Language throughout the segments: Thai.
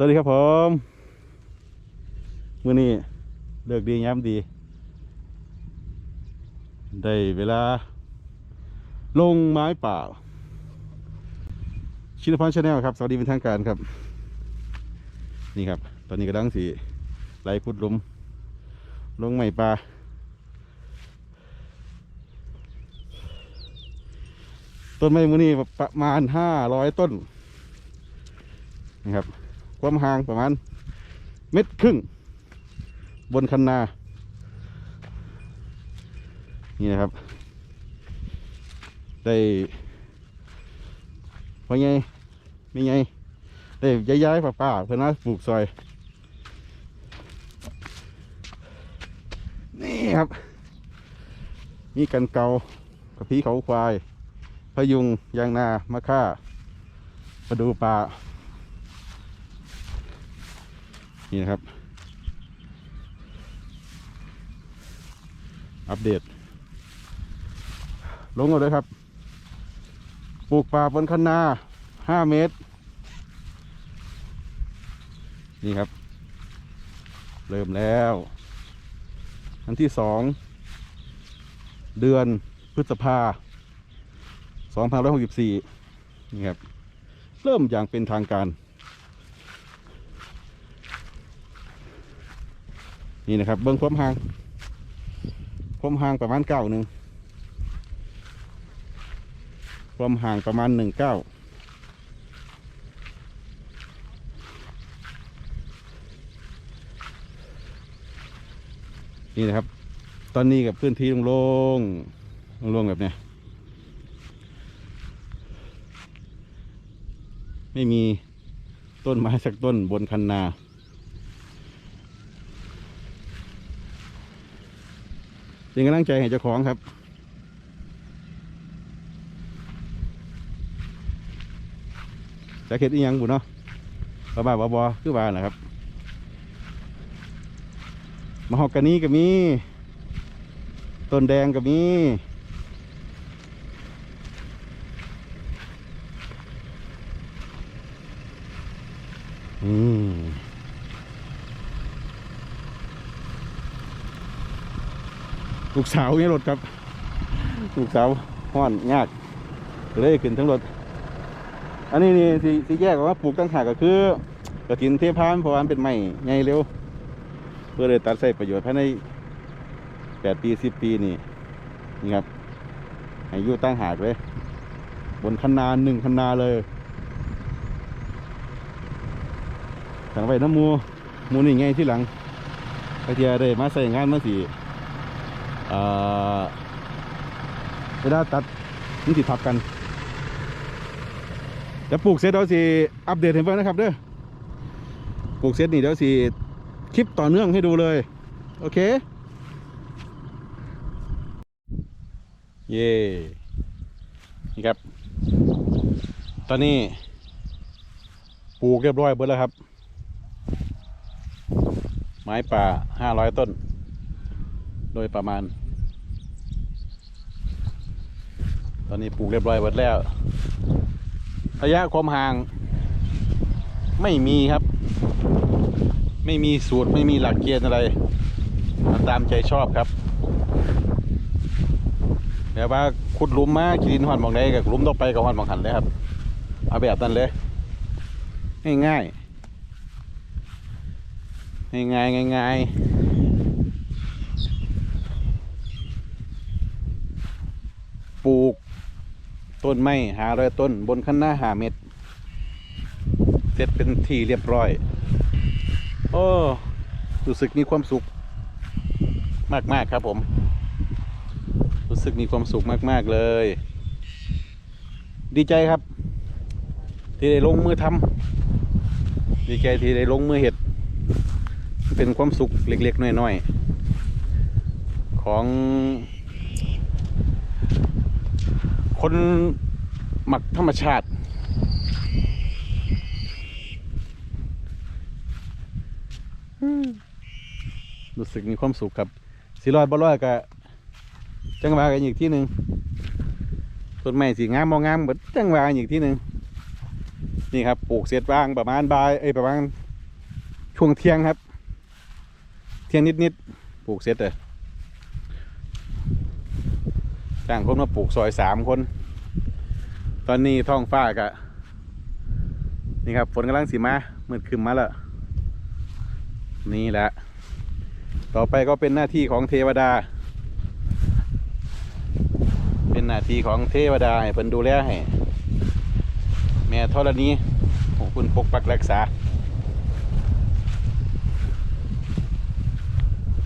สวัสดีครับผมมื้อนี้เลิกดีย้ำดี ได้เวลา ลงไม้ป่า ชินพันธ์ชาแนลครับ สวัสดีเป็นทางการครับ นี่ครับ ตอนนี้กำลังสีไล่พุดลุม ลงไม้ป่าต้นไม้มือนี้ประมาณห้าร้อยต้นนะครับ ความห่างประมาณเม็ดครึ่ง บนคันนา นี่นะครับ ได้ว่าไงไม่ไงได้ย้ายๆป่าป่าๆเพื่อนมาปลูกซอย นี่ครับ มีกันเกากระพีเขาควาย พยุงยางนามะค่าประดูปลา นี่นะครับ อัปเดต ลงเอาเลยครับ ปลูกป่าบนคันนาห้าเมตร นี่ครับ เริ่มแล้ว อันที่สองเดือนพฤษภาสองพันร้อยหกสิบสี่นี่ครับ เริ่มอย่างเป็นทางการ นี่นะครับเบิ้งความห่างความห่างประมาณเก้าหนึ่งความห่างประมาณหนึ่งเก้านี่นะครับ ตอนนี้กับพื้นที่โล่งๆโล่งๆแบบเนี้ยไม่มีต้นไม้สักต้นบนคันนา เป็นกำลังใจให้เจ้าของครับจะเข็ดอีหยังบุเนาะบ้าบ้าบอบอคือบ้านะครับมะฮอกกานีก็มี ต้นแดงก็มี อืม ลู กสาวเนี่ยรถครับลูกสาวห้อนยากเลยขึ้นทั้งรถ อันนี้นี่ที่ที่แยกออกมาปลูกตั้งหากก็คือกระถินเทพานเพราะว่ามันเป็นไม้ใหญ่เร็ว เพื่อเลยตัดใส่ประโยชน์ภายในแปดปีสิบปีนี่นี่ครับให้อยู่ตั้งหากเลย บนคันนาหนึ่งคันนาเลยถังไว้น้ำมูมูนี่ไงที่หลังไปเทียได้มาใส่งานมาสี่ เวลาตัดมันสิทับกันจะปลูกเสร็จเดี๋ยวสิอัปเดตให้เพื่อนนะครับเด้อปลูกเสร็จนี่เดี๋ยวสิคลิปต่อเนื่องให้ดูเลย โอเค เย่นี่ครับ ตอนนี้ปลูกเรียบร้อยเบิดแล้วครับ ไม้ป่าห้าร้อยต้น ดยประมาณ ตอนนี้ปลูกเรียบร้อยหมดแล้ว ระยะความห่าง ไม่มีครับ ไม่มีสูตรไม่มีหลักเกณฑ์อะไรตามใจชอบครับแต่ว่าขุดลุมมากินหอนมองใดกับลุมต่อไปกับหอนมองหันเลยครับ เอาแบบนั้นเลย ง่ายๆง่ายง่ายๆ ปลูก ต้นไม้หาร้อยต้น บนคันหน้าหาเม็ดเสร็จเป็นที่เรียบร้อย โอ้รู้สึกมีความสุข มาก ๆ ครับผม รู้สึกมีความสุขมาก ๆ เลย ดีใจครับ ที่ได้ลงมือทำดีใจที่ได้ลงมือเห็ด เป็นความสุขเล็ก ๆ น้อย ๆ ของ คนหมักธรรมชาติ รู้สึกมีความสุขครับสีลอยบ่ลอยก็จังหวะกันอีกที่หนึ่งต้นไม้สีงามมองงามเหมือนจังหวะกันอีกที่หนึ่งนี่ครับปลูกเสร็จวางประมาณบ่ายเอ้ยประมาณช่วงเที่ยงครับ เที่ยงนิดๆปลูกเสร็จเลย จ้างคนมาปลูกซอยสามคน ตอนนี้ท้องฟ้ากะนี่ครับฝนกำลังสีมามืดครึมมาแล้ว นี่แหละ ต่อไปก็เป็นหน้าที่ของเทวดา เป็นหน้าที่ของเทวดาให้เพิ่นดูแลให้แม่ธรณีของคุณปกปักรักษา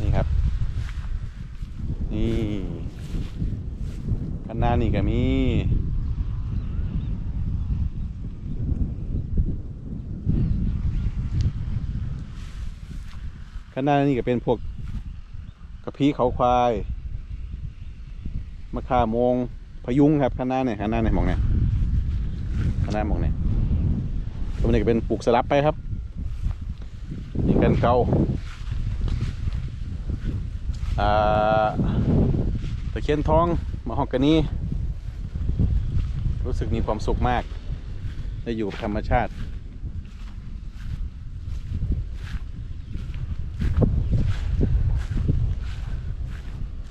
นี่ครับ นี่ หน้านี่ก็มีข้างหน้านี่ก็เป็นพวกกระพี้เขาควายมะขามงพยุงครับข้างหน้าเนี่ยข้างหน้าเนี่ยมองเนี่ยข้างหน้ามองเนี่ยตรงนี้ก็เป็นปลูกสลับไปครับนี่กันเกาอ่าตะเคียนทอง มะฮอกกานีรู้สึกมีความสุขมาก ได้อยู่ธรรมชาติ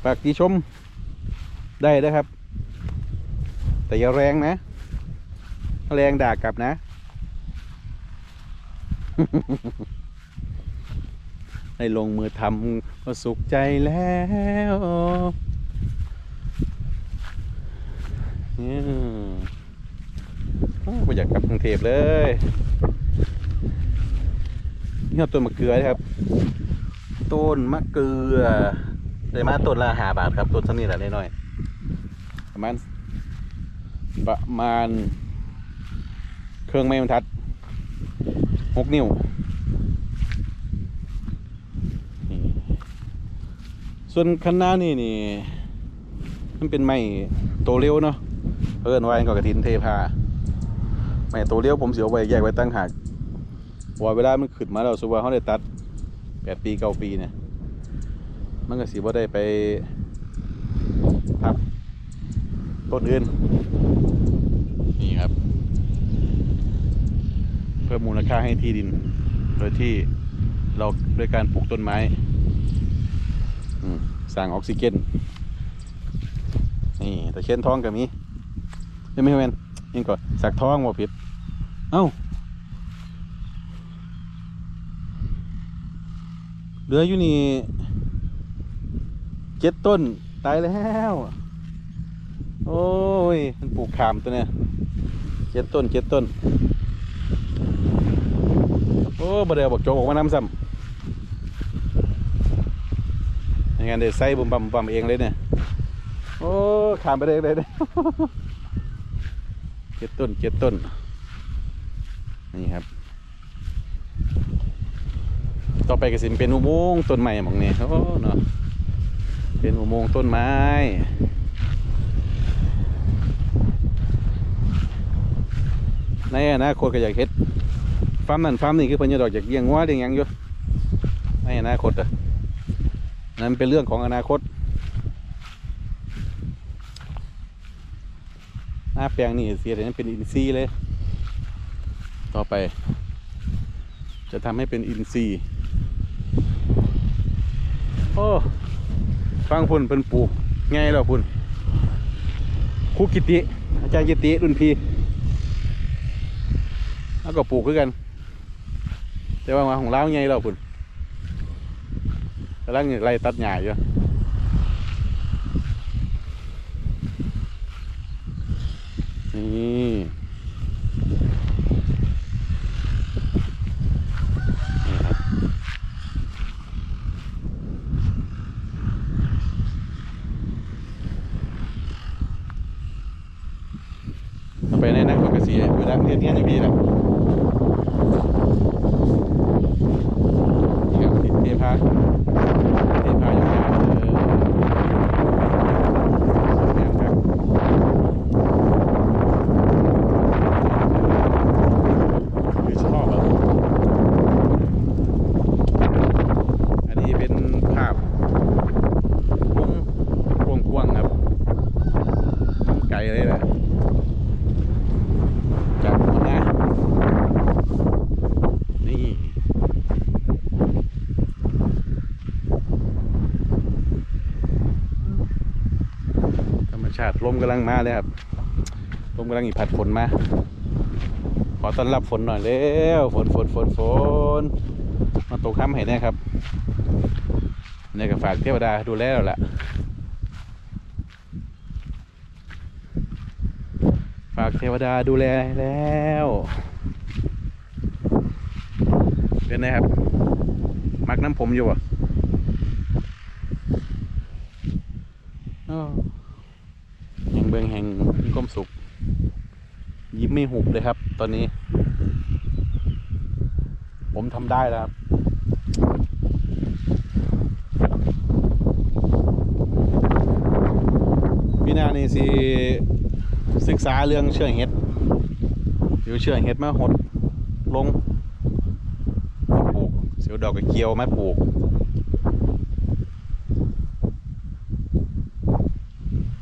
ฝากติชมได้นะครับ แต่อย่าแรงนะ แรงด่ากลับนะ ได้ลงมือทำก็สุขใจแล้วเนี่ยไม่อยากกลับกรุงเทพเลยนี่เอาต้นมะเขือนะครับ ต้นมะเขือได้มาต้นละหาบาทครับต้นเท่านี้แหละน้อยประมาณประมาณ เครื่องไม้บรรทัดหกนิ้วส่วนคันหน้านี่นี่ มันเป็นไม้โตเร็วเนาะ เอิ้นไว้กับกระถินเทพาไม้โตเร็วผมเสียไว้แยกไว้ตั้งหากเพราะว่าเวลามันขึ้นมาแล้วสุว่าเขาได้ตัดแปดปีเก้าปีเนี่ยมันก็สิบ่ได้ไปครับต้นอื่นนี่ครับ เพิ่มมูลค่าให้ที่ดิน โดยที่เราโดยการปลูกต้นไม้สร้างออกซิเจนนี่ตะเคียนทองกับมี้ ไม่ไม่แมนนี่ก่อนสักท้องว่าผิด เอ้าเหลืออยู่นี่เจ็ดต้น ตายแล้ว โอ้ย มันปลูกขามตัวเนี่ยเจ็ดต้นเจ็ดต้น โอ้บ่ได้เอาบอกโจกออกมานำซ้ำย่างงั้นเดี๋ยวใส่บุมบัมบุมบัมเองเลยเนี่ย โอ้ขามไปเลยเลยเนี่ย เจ็ดต้นเจ็ดต้น นี่ครับ ต่อไปก็สิเป็นอุโมงค์ต้นใหม่มองนี้โอ้เนาะเป็นอุโมงค์ต้นไม้ในอนาคตก็อยากเฮ็ดฟาร์มนั่นฟาร์มนี่คือเพิ่นจะดอกอยากเลี้ยงงัวเลี้ยงหยังอยู่ในอนาคตอะนั่นเป็นเรื่องของอนาคต หน้าแปลงนี่เสียแต่นั้นเป็นอินทรีย์เลย ต่อไป จะทำให้เป็นอินทรีย์โอ้ฟังพุ่นเป็นปลูกไงแล้วพุ่นครูกิติ อาจารย์กิติรุ่นพี่แล้วก็ปลูกคือกัน แต่ว่ามาของเราไงแล้วพุ่นกำลังไล่ตัดหญ้าอยู่ นี่ครับ เอาไปในนักกษีเวลาเรียนเรียนอย่างนี้นะนี่ครับเทพาเทพาอย่างนี้เอองามครับ ลมกำลังมาเลยครับลมกำลังอีพัดฝนมา ขอต้อนรับฝนหน่อยเร็วฝนฝนฝนฝนมาตกค่ำให้แน่ครับนี่ก็ฝากเทวดาดูแลแล้วล่ะฝากเทวดาดูแลแล้วเป็นไงครับ มักน้ำผมอยู่อะ เบืองแห่งมีความสุข ยิ้มไม่หุบเลยครับ ตอนนี้ ผมทำได้แล้วครับพี่นานี่สิ ศึกษาเรื่องเชื่อเห็ดเดี๋ยวเชื่อเห็ดมาหดลงมาปลูกเสียวดอกกระเกียวมาปลูก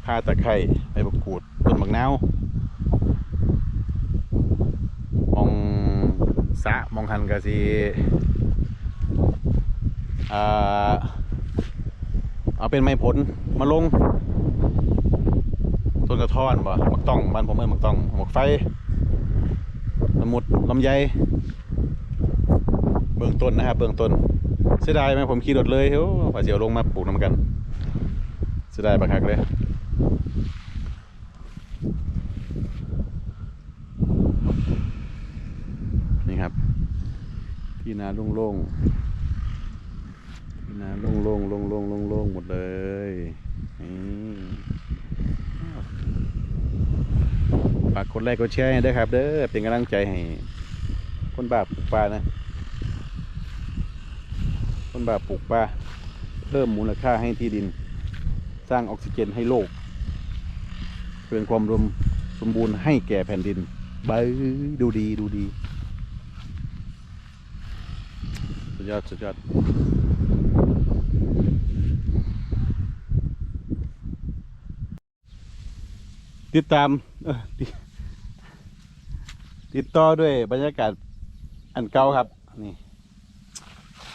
ข่าตะไคร้ใบมะกรูดต้นมะนาวมองสะมองหันกะสิอ่าเอาเป็นไม้ผลมาลงต้นกระท่อนบ่มักต้องบ้านผมเอ้ยมักต้องหมกไฟสมุดลำไยเบื้องต้นนะครับเบื้องต้นเสียดายไหมผมขี่รถเลยเฮ้ยว่าเสียวลงมาปลูกน้ำกันเสียดายบักคักเลย นี่ครับ ที่นาโล่งๆที่นาโล่งๆโล่งๆโล่งๆโล่งหมดเลยนี่ฝากกดไลค์กดแชร์ให้ด้วยครับ เด้อเป็นกำลังใจให้คนบาปลูกปลานะ คนบาปลูกปลาเพิ่มมูลค่าให้ที่ดิน สร้างออกซิเจนให้โลก เพื่อความรวมสมบูรณ์ให้แก่แผ่นดินบายดูดีดูดี สุดยอด สุดยอด ติดตามเออติติดต่อด้วยบรรยากาศอันเก่าครับ นี่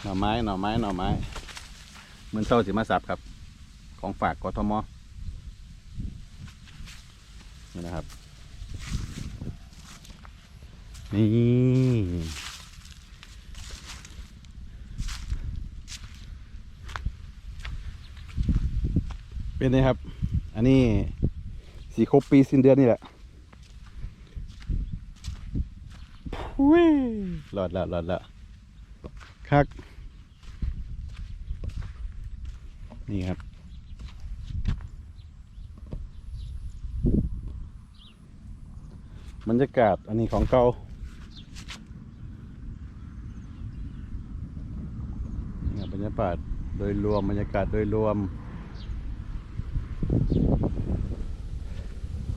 หน่อไม้ หน่อไม้ หน่อไม้ เหมือนเศร้าสิมาสับครับ ของฝากกทม นี่นะครับ นี่เป็นไงครับ อันนี้สีครบปีสิ้นเดือนนี่แหละพุ้ยหลอดละหลอดละคัก นี่ครับ บรรยากาศอันนี้ของเก่าบบรรยากาศโดยรวมบรรยากาศโดยรวม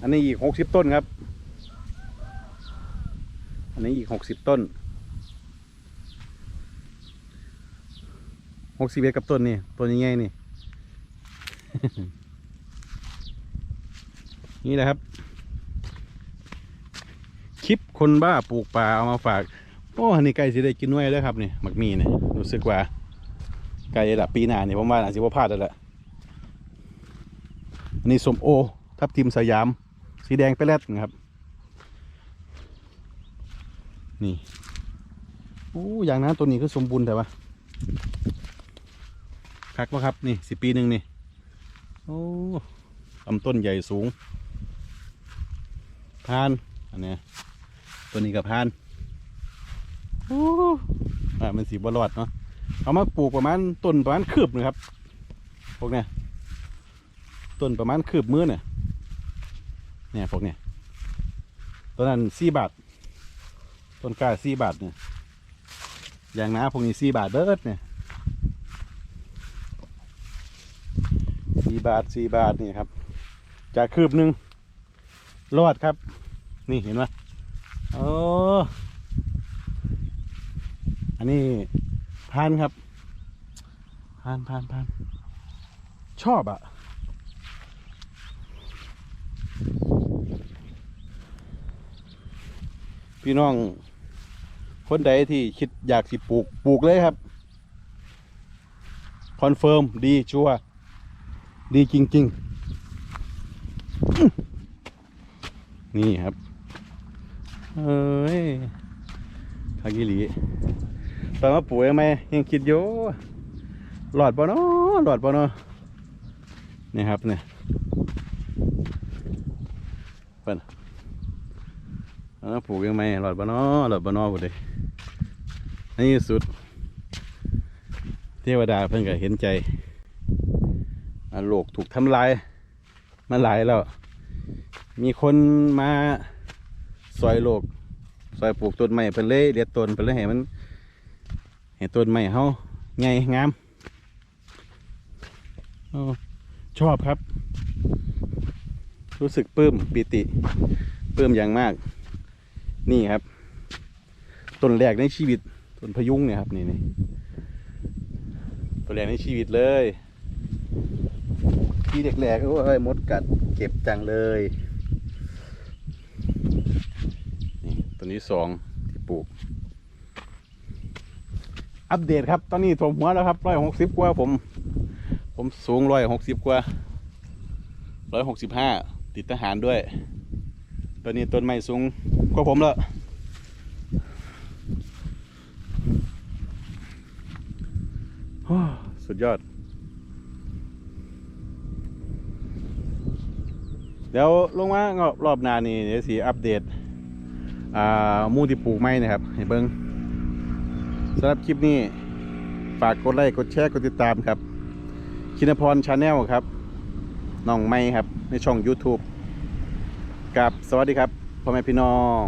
อันนี้อีกหกสิบต้นครับ อันนี้อีกหกสิบต้นหกสิบเอ็ดกับต้นนี่ต้นยังไงนี่ นี่แหละครับ คลิปคนบ้าปลูกป่าเอามาฝาก โอ้นนี้ไก่สิได้กินด้วยแล้วครับนี่หมักมีเนี่ยรู้สึกว่าไก่ระดับปีหน้านี่ผมว่าอาจจะว่าพลาดแล้วแหละอันนี้สมโอ ทับทิมสยาม สีแดงไปแรดนะครับ นี่โอ้อย่างนั้นตัวนี้ก็สมบูรณ์แต่ว่าคักวะครับนี่สิปีหนึ่งนี่โอ้ลำต้นใหญ่สูงพานอันเนี้ย ตัวนี้กับพานโอ้อ่ามันสีบรอดเนาะเอามาปลูกประมาณต้นประมาณคืบหนึงครับพวกเนี้ยต้นประมาณคืบมือเนี่ยเนี่ยพวกเนี้ยต้นนั้นสี่บาทต้นกล้าสี่บาทเนี่ยอย่างน้าพวกนี้สี่บาทเบิดเนี่ยสี่บาทสี่บาทนี่ครับจากคืบหนึ่งรอดครับ นี่เห็นไหม โอ้อันนี้พานครับพานพานพานชอบอะพี่น้อง คนใดที่คิดอยากสิปลูกปลูกเลยครับ คอนเฟิร์ม ดีชัวดีจริง ๆ นี่ครับ เอ้ยคากิลีตอนมาปลูกยังไงยังคิดอยู่หลอดปะเนาะหลอดปะเนาะนี่ครับเนี่ยเป็นตอนมาปลูกยังไงหลอดปะเนาะหลอดปะเนาะหมดเลยนี่สุด เทวดาเพิ่นก็เห็นใจอโลกถูกทำลาย มาหลายแล้ว มีคนมา ซอยโลกซอยปลูกต้นไม้เพิ่นเลยเด็ดต้นเพิ่นเลยให้มันให้ต้นไม้เฮาใหญ่งามอชอบครับ รู้สึกปลื้มปิติปลื้มอย่างมาก นี่ครับต้นแรกในชีวิตต้นพยุงเนี่ยครับนี่นี่ต้นแรกในชีวิตเลยที่แรกโอ้ยมดกัดเก็บจังเลย นี่ ตัวนี้สองที่ปลูก อัปเดตครับ ตอนนี้ถมหัวแล้วครับร้อยหกสิบกว่าผม ผมสูงร้อยหกสิบกว่าร้อยหกสิบห้าติดทหารด้วยตอนนี้ต้นไม้สูงกว่าผมแล้วสุดยอด เดี๋ยวลงมารอบหน้านี่เดี๋ยวสีอัปเดต มูที่ปลูกไม้นะครับให้เบิ้งสำหรับคลิปนี้ ฝากกดไลค์กดแชร์กดติดตามครับคินพรชาแนลครับน้องไม้ครับในช่อง YouTube กับสวัสดีครับพ่อแม่พี่น้อง